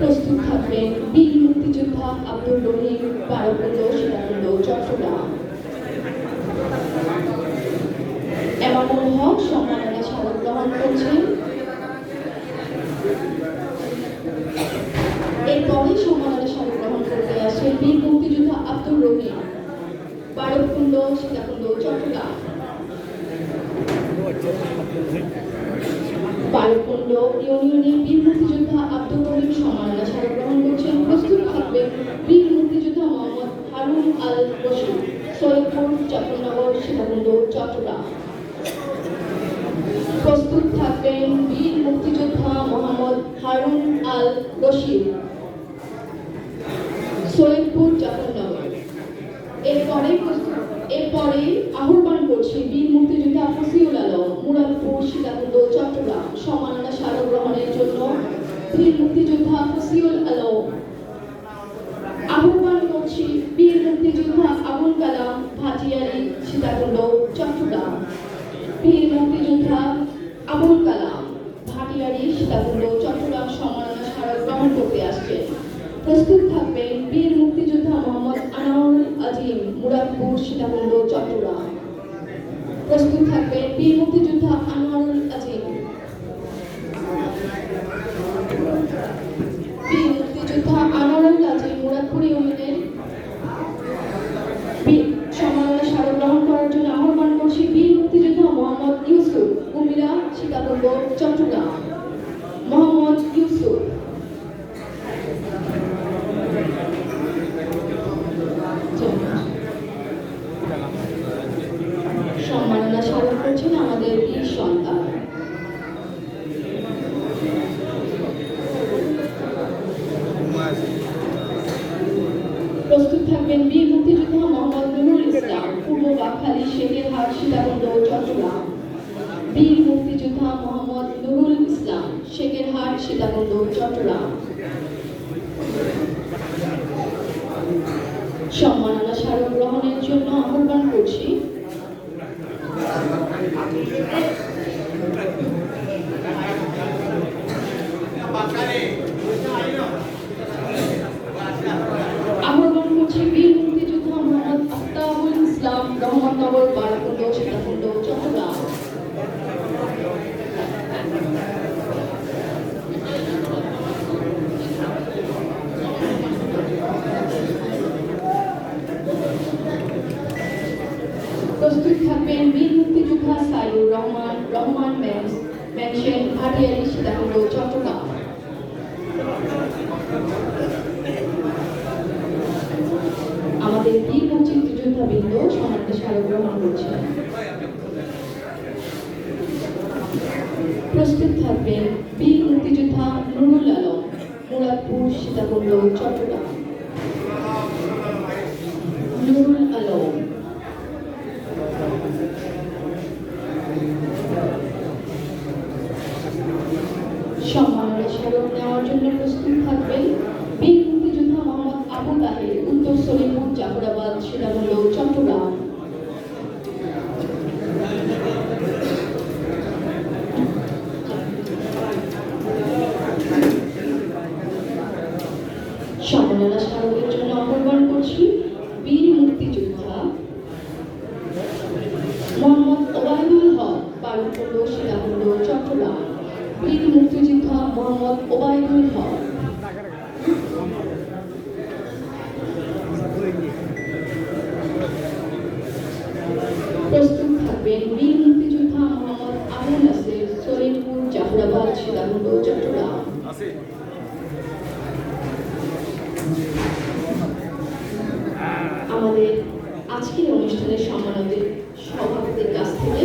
প্রস্তুত থাকবেন বীর মুক্তিযোদ্ধা আব্দুল রহিম পারকুন্দ সীতাকুণ্ড চট্টগ্রাম। এমামুল হক সম্মাননা স্মারক গ্রহণ করছেন। এরপরে সম্মাননা স্মারক গ্রহণ করতে আসে বীর মুক্তিযোদ্ধা আব্দুল রহিম পারকুন্দ সীতাকুণ্ড চট্টগ্রাম। বালকুণ্ড ইউনিয়নের বীর মুক্তিযোদ্ধা আব্দুল রহিম সম্মাননা স্মারক গ্রহণ করছেন। প্রস্তুত থাকবেন বীর মুক্তিযোদ্ধা মোহাম্মদ হারুন আল রশিদ সৈয়দপুর চট্টনগর সীতাকুণ্ড চট্টগ্রাম। প্রস্তুত থাকবেন বীর মুক্তিযোদ্ধা মোহাম্মদ হারুন আল রশিদ। সৈয়দপুর চট্টনগর এরপরে এরপরে আহ্বান করছি বীর মুক্তিযোদ্ধা ফসিউল আলম মুরাদপুর সীতাকুণ্ড চট্টগ্রাম সম্মাননা স্মারক গ্রহণের জন্য বীর ফসিউল আলম আহ্বান করছি বীর মুক্তিযোদ্ধা আবুল কালাম ভাটিয়ারি, সীতাকুণ্ড, চট্টগ্রাম। বীর মুক্তিযোদ্ধা আবুল কালাম ভাটিয়ারি, সীতাকুণ্ড, চট্টগ্রাম সম্মাননা স্মারক গ্রহণ করতে আসছেন প্রস্তুত থাকবেন বীর মুক্তিযোদ্ধা মোহাম্মদ আনাউল আজিম, মুরাদপুর, সীতাকুণ্ড, চট্টগ্রাম। প্রস্তুত থাকবেন বীর মুক্তিযোদ্ধা আনোয়ারুল আজিম বীর মুক্তিযোদ্ধা আনোয়ারুল আজিম মুরাদপুর ইউনিয়নের বীর সম্মাননা স্মারক গ্রহণ করার জন্য আহ্বান করছি বীর মুক্তিযোদ্ধা মোহাম্মদ ইউসুফ কুমিরা সীতাকুণ্ড চট্টগ্রাম মোহাম্মদ ইউসুফ সম্মাননা স্মারক করছেন আমাদের বীর সন্তান। প্রস্তুত থাকবেন বীর মুক্তিযোদ্ধা মোহাম্মদ নুরুল ইসলাম, পূর্ব বাকখালী শেখের হাট সীতাকুণ্ড, চট্টগ্রাম। বীর মুক্তিযোদ্ধা মোহাম্মদ নুরুল ইসলাম, শেখের হাট সীতাকুণ্ড, চট্টগ্রাম। সম্মাননা স্মারক গ্রহণের জন্য আহ্বান করছি আহ্বান করছি বীর মুক্তিযোদ্ধা মোহাম্মদ আফতাবুল ইসলাম রহমতনগর বারাকুণ্ড সীতাকুণ্ড চট্টগ্রাম প্রস্তুত থাকবেন বীর মুক্তিযোদ্ধা সাইদুর রহমান রহমান ম্যানস ম্যানশন ভাটিয়ারি সীতাকুণ্ড চট্টগ্রাম আমাদের বীর মুক্তিযোদ্ধা বৃন্দ সমাজকে স্মারক গ্রহণ করছে প্রস্তুত থাকবেন বীর মুক্তিযোদ্ধা নুরুল আলম, মুরাদপুর সীতাকুণ্ড, চট্টগ্রাম। নুরুল আলম সম্মাননা স্মারক নেওয়ার জন্য প্রস্তুত থাকবেন বীর মুক্তিযোদ্ধা মোহাম্মদ আবু তাহের উত্তর সলিমপুর জাফরাবাদ সীতাকুণ্ড চট্টগ্রাম সম্মাননা স্মারকের জন্য আহ্বান করছি বীর মুক্তিযোদ্ধা মোহাম্মদ ওবায়দুল হক পারুপল্ল সীতাকুণ্ড চট্টগ্রাম বীর মুক্তিযোদ্ধা মোহাম্মদ ওবায়দুল হক প্রস্তুত থাকবেন বীর মুক্তিযোদ্ধা মোহাম্মদ আবু নাসির সলিমপুর জাফরাবাদ সীতাকুণ্ড চট্টগ্রাম আমাদের আজকের অনুষ্ঠানের সম্মানিত সভাপতির কাছ থেকে